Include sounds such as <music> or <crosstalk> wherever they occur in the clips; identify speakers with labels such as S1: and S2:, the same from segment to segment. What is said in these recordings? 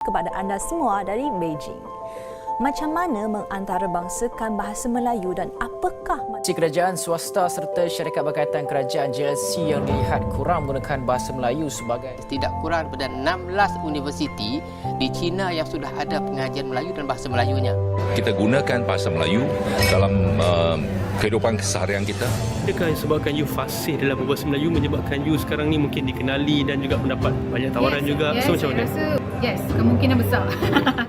S1: kepada anda semua dari Beijing. Macam mana mengantarabangsakan bahasa Melayu dan apakah
S2: Si kerajaan swasta serta syarikat berkaitan kerajaan JLC yang dilihat kurang menggunakan bahasa Melayu sebagai
S3: tidak kurang daripada 16 universiti di China yang sudah ada pengajian Melayu dan bahasa Melayunya.
S4: kita gunakan bahasa Melayu dalam uh, kehidupan keseharian kita.
S5: Adakah yang sebabkan you fasih dalam berbahasa Melayu menyebabkan you sekarang ni mungkin dikenali dan juga mendapat banyak tawaran
S6: yes,
S5: juga.
S6: Yes,
S5: so macam mana?
S6: Rasa, yes, kemungkinan besar. <laughs>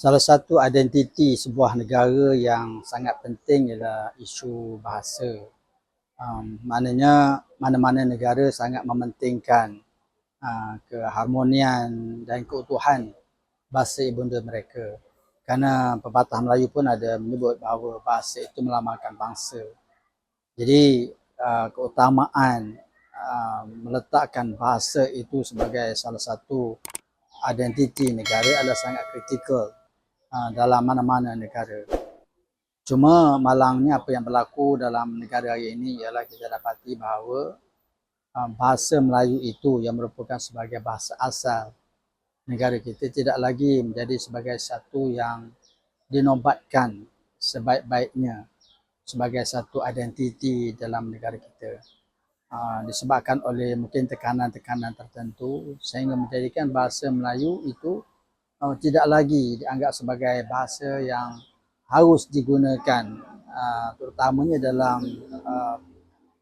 S7: Salah satu identiti sebuah negara yang sangat penting ialah isu bahasa. Um, maknanya mana-mana negara sangat mementingkan uh, keharmonian dan keutuhan bahasa ibunda mereka. Kerana pepatah Melayu pun ada menyebut bahawa bahasa itu melambangkan bangsa. Jadi uh, keutamaan uh, meletakkan bahasa itu sebagai salah satu identiti negara adalah sangat kritikal uh, dalam mana-mana negara. Cuma malangnya apa yang berlaku dalam negara hari ini ialah kita dapati bahawa bahasa Melayu itu yang merupakan sebagai bahasa asal negara kita tidak lagi menjadi sebagai satu yang dinobatkan sebaik-baiknya sebagai satu identiti dalam negara kita. Uh, disebabkan oleh mungkin tekanan-tekanan tertentu sehingga menjadikan bahasa Melayu itu uh, tidak lagi dianggap sebagai bahasa yang harus digunakan uh, terutamanya dalam uh,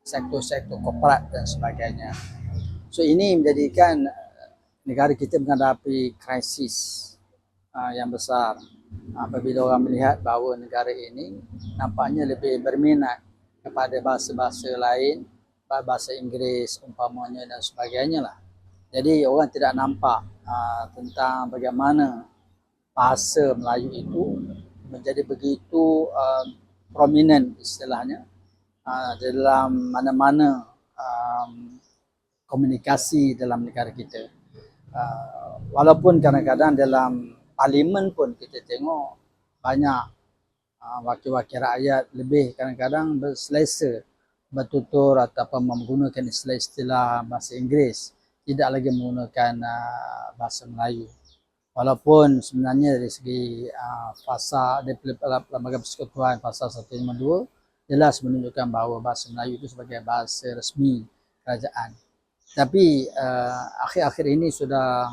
S7: sektor-sektor korporat dan sebagainya. So ini menjadikan negara kita menghadapi krisis uh, yang besar apabila orang melihat bahawa negara ini nampaknya lebih berminat kepada bahasa-bahasa lain, bahasa Inggeris umpamanya dan sebagainya lah. Jadi orang tidak nampak uh, tentang bagaimana bahasa Melayu itu menjadi begitu uh, prominent istilahnya uh, dalam mana-mana um, komunikasi dalam negara kita. Uh, walaupun kadang-kadang dalam parlimen pun kita tengok banyak uh, wakil-wakil rakyat lebih kadang-kadang berselesa bertutur ataupun menggunakan istilah-istilah bahasa Inggeris. Tidak lagi menggunakan uh, bahasa Melayu. Walaupun sebenarnya dari segi uh, fasa lembaga persekutuan pasal 152 jelas menunjukkan bahawa bahasa Melayu itu sebagai bahasa resmi kerajaan. Tapi uh, akhir-akhir ini sudah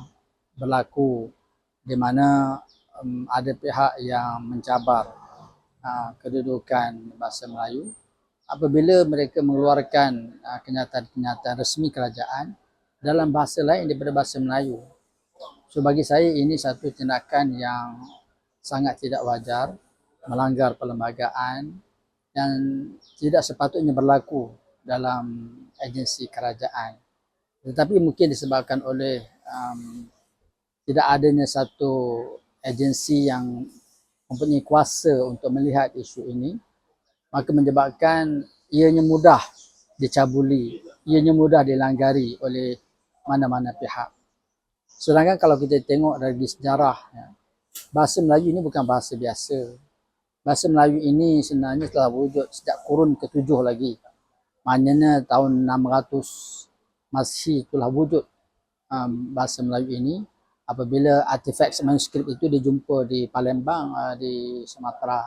S7: berlaku di mana um, ada pihak yang mencabar uh, kedudukan bahasa Melayu apabila mereka mengeluarkan uh, kenyataan-kenyataan resmi kerajaan dalam bahasa lain daripada bahasa Melayu. So bagi saya ini satu tindakan yang sangat tidak wajar, melanggar perlembagaan yang tidak sepatutnya berlaku dalam agensi kerajaan. Tetapi mungkin disebabkan oleh um, tidak adanya satu agensi yang mempunyai kuasa untuk melihat isu ini, maka menyebabkan ianya mudah dicabuli, ianya mudah dilanggari oleh mana-mana pihak. Sedangkan kalau kita tengok dari sejarah, ya, bahasa Melayu ini bukan bahasa biasa. Bahasa Melayu ini sebenarnya telah wujud sejak kurun ketujuh lagi. Maknanya tahun 600 masih telah wujud um, bahasa Melayu ini apabila artifak manuskrip itu dijumpa di Palembang uh, di Sumatera.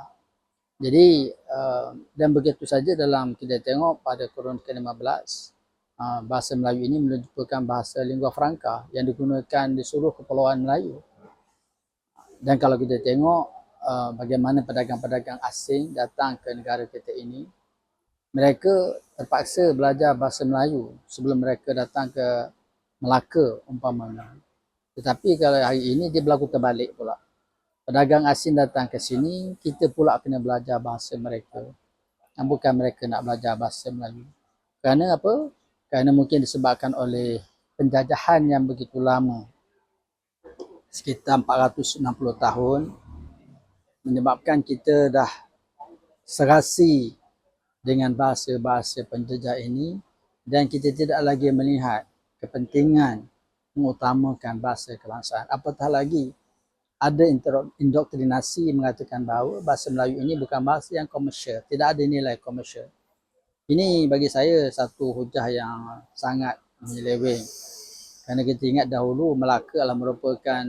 S7: Jadi uh, dan begitu saja dalam kita tengok pada kurun ke-15 uh, bahasa Melayu ini merupakan bahasa lingua franca yang digunakan di seluruh kepulauan Melayu. Dan kalau kita tengok uh, bagaimana pedagang-pedagang asing datang ke negara kita ini, mereka terpaksa belajar bahasa Melayu sebelum mereka datang ke Melaka umpamanya. Tetapi kalau hari ini dia berlaku terbalik pula. Pedagang asing datang ke sini, kita pula kena belajar bahasa mereka. Dan bukan mereka nak belajar bahasa Melayu. Kerana apa? Kerana mungkin disebabkan oleh penjajahan yang begitu lama. Sekitar 460 tahun. Menyebabkan kita dah serasi dengan bahasa-bahasa penjajah ini. Dan kita tidak lagi melihat kepentingan mengutamakan bahasa kebangsaan. Apatah lagi ada indoktrinasi mengatakan bahawa bahasa Melayu ini bukan bahasa yang komersial, tidak ada nilai komersial. Ini bagi saya satu hujah yang sangat menyeleweng. Kerana kita ingat dahulu Melaka adalah merupakan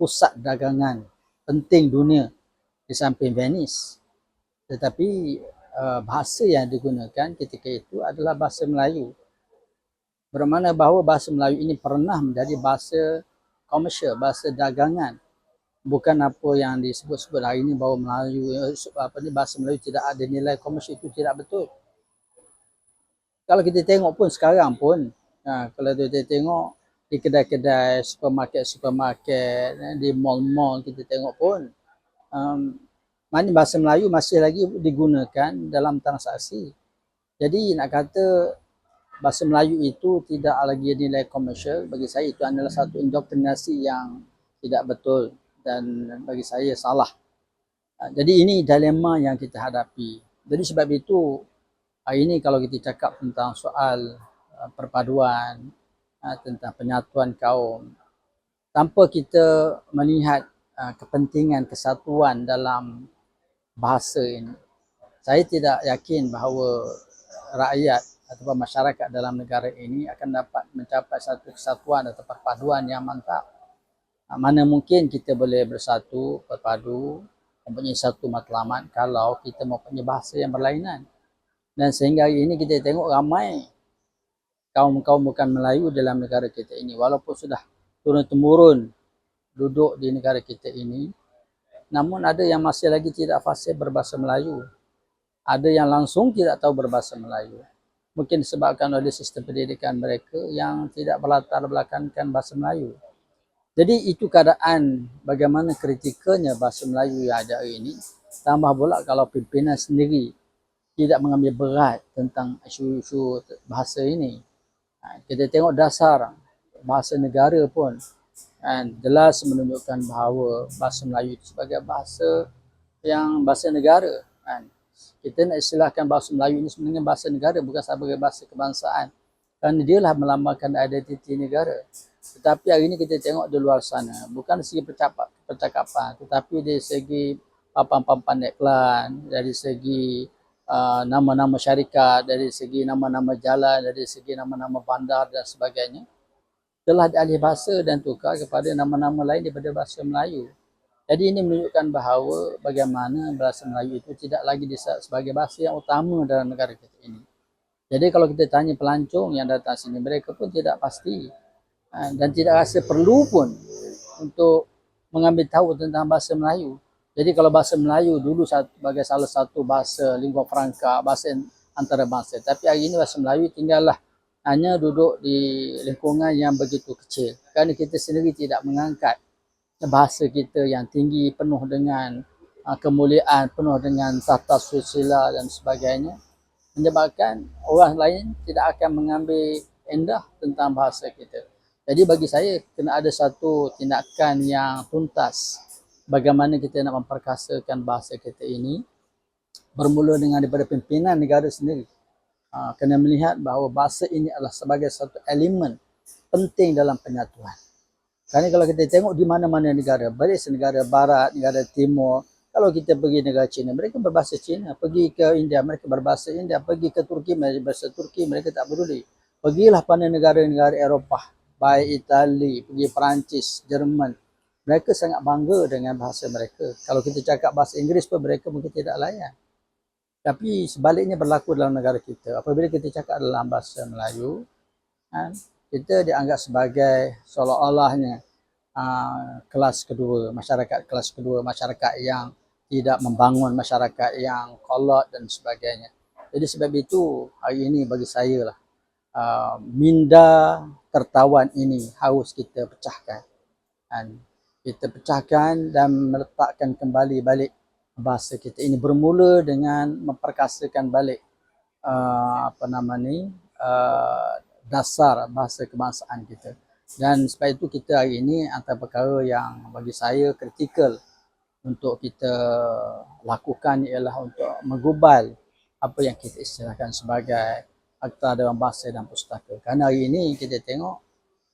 S7: pusat dagangan penting dunia di samping Venice. Tetapi uh, bahasa yang digunakan ketika itu adalah bahasa Melayu. Bermakna bahawa bahasa Melayu ini pernah menjadi bahasa komersial, bahasa dagangan. Bukan apa yang disebut-sebut hari ini bahawa Melayu eh, apa ni bahasa Melayu tidak ada nilai komersial itu tidak betul. Kalau kita tengok pun sekarang pun ha, kalau kita tengok di kedai-kedai supermarket-supermarket eh, di mall-mall kita tengok pun um, mana bahasa Melayu masih lagi digunakan dalam transaksi. Jadi nak kata bahasa Melayu itu tidak lagi nilai komersial bagi saya itu adalah satu indoktrinasi yang tidak betul dan bagi saya salah. Ha, Jadi ini dilema yang kita hadapi. Jadi sebab itu hari ini kalau kita cakap tentang soal uh, perpaduan tentang penyatuan kaum tanpa kita melihat kepentingan kesatuan dalam bahasa ini saya tidak yakin bahawa rakyat ataupun masyarakat dalam negara ini akan dapat mencapai satu kesatuan atau perpaduan yang mantap. Ah, Mana mungkin kita boleh bersatu, berpadu, mempunyai satu matlamat kalau kita mempunyai bahasa yang berlainan. Dan sehingga hari ini kita tengok ramai kaum-kaum bukan Melayu dalam negara kita ini. Walaupun sudah turun-temurun duduk di negara kita ini, namun ada yang masih lagi tidak fasih berbahasa Melayu. Ada yang langsung tidak tahu berbahasa Melayu. Mungkin disebabkan oleh sistem pendidikan mereka yang tidak berlatar belakangkan bahasa Melayu. Jadi itu keadaan bagaimana kritikalnya bahasa Melayu yang ada hari ini. Tambah pula kalau pimpinan sendiri tidak mengambil berat tentang isu-isu bahasa ini. Ha, Kita tengok dasar bahasa negara pun kan, jelas menunjukkan bahawa bahasa Melayu sebagai bahasa yang bahasa negara. Kan. Kita nak istilahkan bahasa Melayu ini sebenarnya bahasa negara bukan sebagai bahasa kebangsaan. Kerana dialah melambangkan identiti negara. Tetapi hari ini kita tengok di luar sana, bukan segi percakapan, tetapi dari segi papan-papan iklan, dari segi uh, nama-nama syarikat, dari segi nama-nama jalan, dari segi nama-nama bandar dan sebagainya, telah dialih bahasa dan tukar kepada nama-nama lain daripada bahasa Melayu. Jadi ini menunjukkan bahawa bagaimana bahasa Melayu itu tidak lagi disebut sebagai bahasa yang utama dalam negara kita ini. Jadi kalau kita tanya pelancong yang datang sini, mereka pun tidak pasti ha, dan tidak rasa perlu pun untuk mengambil tahu tentang bahasa Melayu. Jadi kalau bahasa Melayu dulu sebagai salah satu bahasa lingua franca, bahasa antarabangsa. Tapi hari ini bahasa Melayu tinggallah hanya duduk di lingkungan yang begitu kecil. Kerana kita sendiri tidak mengangkat bahasa kita yang tinggi, penuh dengan uh, kemuliaan, penuh dengan tata susila dan sebagainya. Menyebabkan orang lain tidak akan mengambil endah tentang bahasa kita. Jadi bagi saya kena ada satu tindakan yang tuntas bagaimana kita nak memperkasakan bahasa kita ini bermula dengan daripada pimpinan negara sendiri. Uh, kena melihat bahawa bahasa ini adalah sebagai satu elemen penting dalam penyatuan. Kerana kalau kita tengok di mana-mana negara, baik negara barat, negara timur, kalau kita pergi negara China, mereka berbahasa China. Pergi ke India, mereka berbahasa India. Pergi ke Turki, mereka berbahasa Turki, mereka tak peduli. Pergilah pada negara-negara Eropah, baik Itali, pergi Perancis, Jerman. Mereka sangat bangga dengan bahasa mereka. Kalau kita cakap bahasa Inggeris pun mereka mungkin tidak layan. Tapi sebaliknya berlaku dalam negara kita. Apabila kita cakap dalam bahasa Melayu, kan, kita dianggap sebagai seolah-olahnya uh, kelas kedua, masyarakat kelas kedua, masyarakat yang tidak membangun, masyarakat yang kolot dan sebagainya. Jadi sebab itu hari ini bagi saya lah, uh, minda tertawan ini harus kita pecahkan. Dan kita pecahkan dan meletakkan kembali balik bahasa kita ini bermula dengan memperkasakan balik uh, apa nama ni dasar bahasa kebangsaan kita. Dan sebab itu kita hari ini antara perkara yang bagi saya kritikal untuk kita lakukan ialah untuk menggubal apa yang kita istilahkan sebagai Akta Dewan Bahasa dan Pustaka. Kerana hari ini kita tengok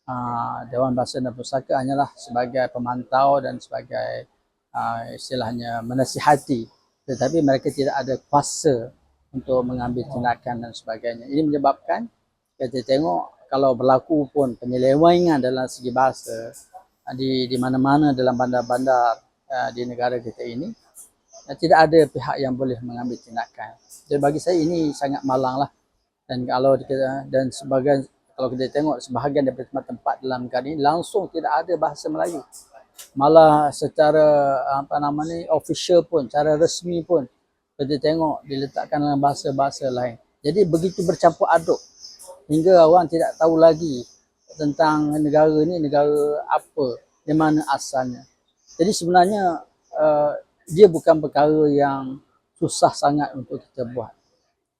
S7: uh, Dewan Bahasa dan Pustaka hanyalah sebagai pemantau dan sebagai uh, istilahnya menasihati tetapi mereka tidak ada kuasa untuk mengambil tindakan dan sebagainya. Ini menyebabkan kita tengok kalau berlaku pun penyelewengan dalam segi bahasa uh, di di mana-mana dalam bandar-bandar uh, di negara kita ini uh, tidak ada pihak yang boleh mengambil tindakan. Jadi bagi saya ini sangat malang lah. Dan kalau kita dan sebagai kalau kita tengok sebahagian daripada tempat-tempat dalam negara ini langsung tidak ada bahasa Melayu. Malah secara apa nama ni official pun, cara resmi pun kita tengok diletakkan dalam bahasa-bahasa lain. Jadi begitu bercampur aduk hingga orang tidak tahu lagi tentang negara ni negara apa, di mana asalnya. Jadi sebenarnya uh, dia bukan perkara yang susah sangat untuk kita buat.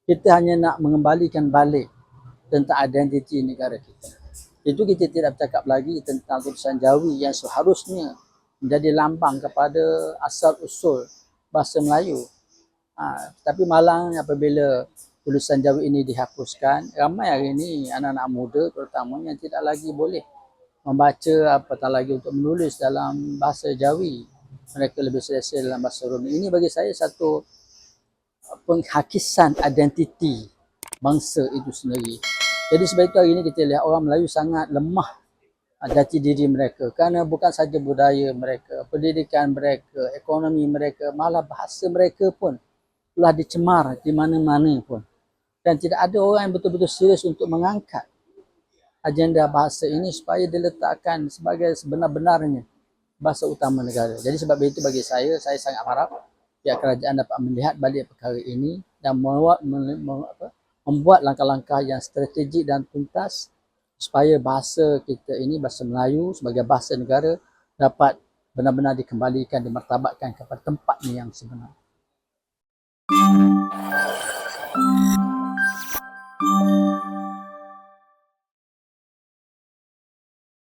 S7: Kita hanya nak mengembalikan balik tentang identiti negara kita. Itu kita tidak bercakap lagi tentang tulisan Jawi yang seharusnya menjadi lambang kepada asal usul bahasa Melayu. Ha, tapi malang apabila tulisan Jawi ini dihapuskan, ramai hari ini anak-anak muda terutamanya tidak lagi boleh membaca apatah lagi untuk menulis dalam bahasa Jawi. Mereka lebih selesa dalam bahasa Romi. Ini bagi saya satu penghakisan identiti bangsa itu sendiri. Jadi sebab itu hari ini kita lihat orang Melayu sangat lemah ah, jati diri mereka kerana bukan saja budaya mereka, pendidikan mereka, ekonomi mereka, malah bahasa mereka pun telah dicemar di mana-mana pun. Dan tidak ada orang yang betul-betul serius untuk mengangkat agenda bahasa ini supaya diletakkan sebagai sebenar-benarnya bahasa utama negara. Jadi sebab itu bagi saya, saya sangat harap pihak kerajaan dapat melihat balik perkara ini dan membuat, membuat langkah-langkah yang strategik dan tuntas supaya bahasa kita ini, bahasa Melayu sebagai bahasa negara dapat benar-benar dikembalikan, dimartabatkan kepada tempatnya yang sebenar. Thank you.
S8: thank you